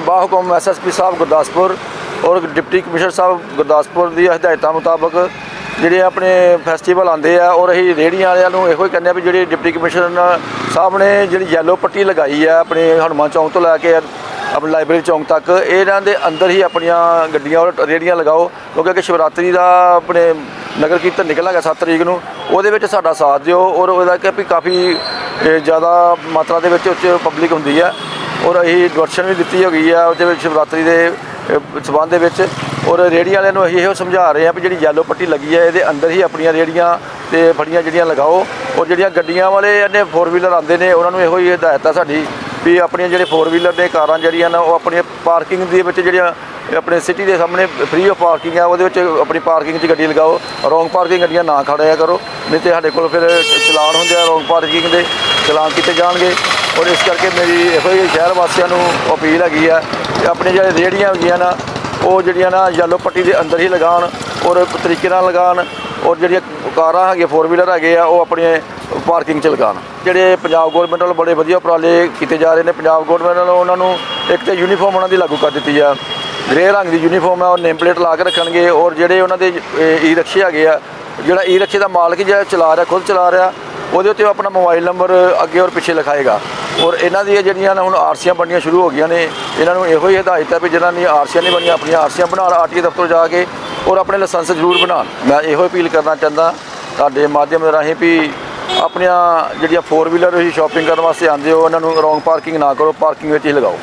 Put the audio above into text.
ਬਾਹੁਕਮ SSP ਸਾਹਿਬ ਗੁਰਦਾਸਪੁਰ ਔਰ deputy commissioner ਸਾਹਿਬ ਗੁਰਦਾਸਪੁਰ ਦੀ ਹਦਾਇਤਾਂ ਮੁਤਾਬਕ ਜਿਹੜੇ ਆਪਣੇ ਫੈਸਟੀਵਲ ਆਉਂਦੇ ਆ ਔਰ ਅਸੀਂ ਰੇਹੜੀਆਂ ਵਾਲਿਆਂ ਨੂੰ ਇਹੋ ਹੀ ਕਹਿੰਦੇ ਆ ਵੀ ਜਿਹੜੀ ਡਿਪਟੀ ਕਮਿਸ਼ਨਰ ਸਾਹਿਬ ਨੇ ਜਿਹੜੀ ਯੈਲੋ ਪੱਟੀ ਲਗਾਈ ਆ ਆਪਣੇ ਹਨੂੰਮਾਨ ਚੌਂਕ ਤੋਂ ਲੈ ਕੇ ਆਪਣੇ ਲਾਇਬ੍ਰੇਰੀ ਚੌਂਕ ਤੱਕ, ਇਹਨਾਂ ਦੇ ਅੰਦਰ ਹੀ ਆਪਣੀਆਂ ਗੱਡੀਆਂ ਔਰ ਰੇਹੜੀਆਂ ਲਗਾਓ। ਕਿਉਂਕਿ ਕਿ ਸ਼ਿਵਰਾਤਰੀ ਦਾ ਆਪਣੇ ਨਗਰ ਕੀਰਤਨ ਨਿਕਲਾਂਗਾ 7 ਤਰੀਕ ਨੂੰ, ਉਹਦੇ ਵਿੱਚ ਸਾਡਾ ਸਾਥ ਦਿਓ ਔਰ ਉਹਦਾ ਕਿ ਵੀ ਕਾਫੀ ਜ਼ਿਆਦਾ ਮਾਤਰਾ ਦੇ ਵਿੱਚ ਉੱਚ ਪਬਲਿਕ ਹੁੰਦੀ ਹੈ ਔਰ ਅਸੀਂ ਦਰਸ਼ਨ ਵੀ ਦਿੱਤੀ ਹੋ ਗਈ ਆ ਉਹਦੇ ਵਿੱਚ ਸ਼ਿਵਰਾਤਰੀ ਦੇ ਅ, ਸਬੰਧ ਦੇ ਵਿੱਚ। ਔਰ ਰੇਹੜੀ ਵਾਲਿਆਂ ਨੂੰ ਅਸੀਂ ਇਹੋ ਸਮਝਾ ਰਹੇ ਹਾਂ ਵੀ ਜਿਹੜੀ ਯੈਲੋ ਪੱਟੀ ਲੱਗੀ ਹੈ ਇਹਦੇ ਅੰਦਰ ਹੀ ਆਪਣੀਆਂ ਰੇਹੜੀਆਂ ਤੇ ਫੜੀਆਂ ਜਿਹੜੀਆਂ ਲਗਾਓ। ਔਰ ਜਿਹੜੀਆਂ ਗੱਡੀਆਂ ਵਾਲੇ ਇਹਨੇ 4 ਵੀਲਰ ਆਉਂਦੇ ਨੇ ਉਹਨਾਂ ਨੂੰ ਇਹੋ ਹੀ ਹਦਾਇਤ ਆ ਸਾਡੀ ਵੀ ਆਪਣੀਆਂ ਜਿਹੜੇ ਫੋਰ ਵੀਲਰ ਦੇ ਕਾਰਾਂ ਜਿਹੜੀਆਂ ਨੇ ਉਹ ਆਪਣੀਆਂ ਪਾਰਕਿੰਗ ਦੇ ਵਿੱਚ ਜਿਹੜੀਆਂ ਆਪਣੇ ਸਿਟੀ ਦੇ ਸਾਹਮਣੇ ਫ੍ਰੀ ਆਫ ਪਾਰਕਿੰਗ ਆ ਉਹਦੇ ਵਿੱਚ ਆਪਣੀ ਪਾਰਕਿੰਗ 'ਚ ਗੱਡੀ ਲਗਾਓ। ਰੋਂਗ ਪਾਰਕਿੰਗ ਗੱਡੀਆਂ ਨਾ ਖੜਿਆ ਕਰੋ ਨਹੀਂ ਤੇ ਸਾਡੇ ਕੋਲ ਫਿਰ ਚਲਾਨ ਹੁੰਦੇ ਆ ਰੋਂਗ ਪਾਰਕਿੰਗ ਦੇ ਚਲਾਨ ਕੀਤੇ ਜਾਣਗੇ। ਔਰ ਇਸ ਕਰਕੇ ਮੇਰੀ ਇਹੋ ਹੀ ਸ਼ਹਿਰ ਵਾਸੀਆਂ ਨੂੰ ਅਪੀਲ ਹੈਗੀ ਆ ਕਿ ਆਪਣੇ ਜਿਹੜੇ ਰੇਹੜੀਆਂ ਹੈਗੀਆਂ ਨਾ, ਉਹ ਜਿਹੜੀਆਂ ਨਾ ਯੈਲੋ ਪੱਟੀ ਦੇ ਅੰਦਰ ਹੀ ਲਗਾਉਣ ਔਰ ਤਰੀਕੇ ਨਾਲ ਲਗਾਉਣ ਔਰ ਜਿਹੜੀਆਂ ਕਾਰਾਂ ਹੈਗੀਆਂ ਫੋਰ ਵੀਲਰ ਹੈਗੇ ਆ, ਉਹ ਆਪਣੇ ਪਾਰਕਿੰਗ 'ਚ ਲਗਾਉਣ। ਜਿਹੜੇ ਪੰਜਾਬ ਗਵਰਨਮੈਂਟ ਵੱਲੋਂ ਬੜੇ ਵਧੀਆ ਉਪਰਾਲੇ ਕੀਤੇ ਜਾ ਰਹੇ ਨੇ, ਪੰਜਾਬ ਗਵਰਨਮੈਂਟ ਵੱਲੋਂ ਉਹਨਾਂ ਨੂੰ ਇੱਕ ਤੇ ਯੂਨੀਫਾਰਮ ਉਹਨਾਂ ਦੀ ਲਾਗੂ ਕਰ ਦਿੱਤੀ ਆ। ਗ੍ਰੇ ਰੰਗ ਦੀ ਯੂਨੀਫਾਰਮ ਹੈ ਔਰ ਨੇਮ ਪਲੇਟ ਲਾ ਕੇ ਰੱਖਣਗੇ ਔਰ ਜਿਹੜੇ ਉਹਨਾਂ ਦੇ ਈ ਰਕਸ਼ੇ ਹੈਗੇ ਆ, ਜਿਹੜਾ ਈ ਰਕਸ਼ੇ ਦਾ ਮਾਲਕ ਜਿਹੜਾ ਚਲਾ ਰਿਹਾ, ਖੁਦ ਚਲਾ ਰਿਹਾ, ਉਹਦੇ ਉੱਤੇ ਉਹ ਆਪਣਾ ਮੋਬਾਈਲ ਨੰਬਰ ਅੱਗੇ ਔਰ ਪਿੱਛੇ ਲਿਖਾਏਗਾ। ਔਰ ਇਹਨਾਂ ਦੀਆਂ ਜਿਹੜੀਆਂ ਨਾ ਹੁਣ ਆਰਸੀਆਂ ਬਣਨੀਆਂ ਸ਼ੁਰੂ ਹੋ ਗਈਆਂ ਨੇ, ਇਹਨਾਂ ਨੂੰ ਇਹੋ ਹੀ ਹਦਾਇਤ ਹੈ ਵੀ ਜਿਹਨਾਂ ਦੀਆਂ ਆਰਸੀਆਂ ਨਹੀਂ ਬਣੀਆਂ, ਆਪਣੀਆਂ ਆਰਸੀਆਂ ਬਣਾਉਣ ਆਰਟੀ ਦਫ਼ਤਰ ਜਾ ਕੇ ਔਰ ਆਪਣੇ ਲਾਇਸੈਂਸ ਜ਼ਰੂਰ ਬਣਾਉਣ। ਮੈਂ ਇਹੋ ਅਪੀਲ ਕਰਨਾ ਚਾਹੁੰਦਾ ਤੁਹਾਡੇ ਮਾਧਿਅਮ ਦੇ ਰਾਹੀਂ ਵੀ ਆਪਣੀਆਂ ਜਿਹੜੀਆਂ 4 ਵੀਲਰ ਤੁਸੀਂ ਸ਼ਾਪਿੰਗ ਕਰਨ ਵਾਸਤੇ ਆਉਂਦੇ ਹੋ, ਉਹਨਾਂ ਨੂੰ ਰੋਂਗ ਪਾਰਕਿੰਗ ਨਾ ਕਰੋ ਪਾਰਕਿੰਗ ਵਿੱਚ ਹੀ ਲਗਾਓ।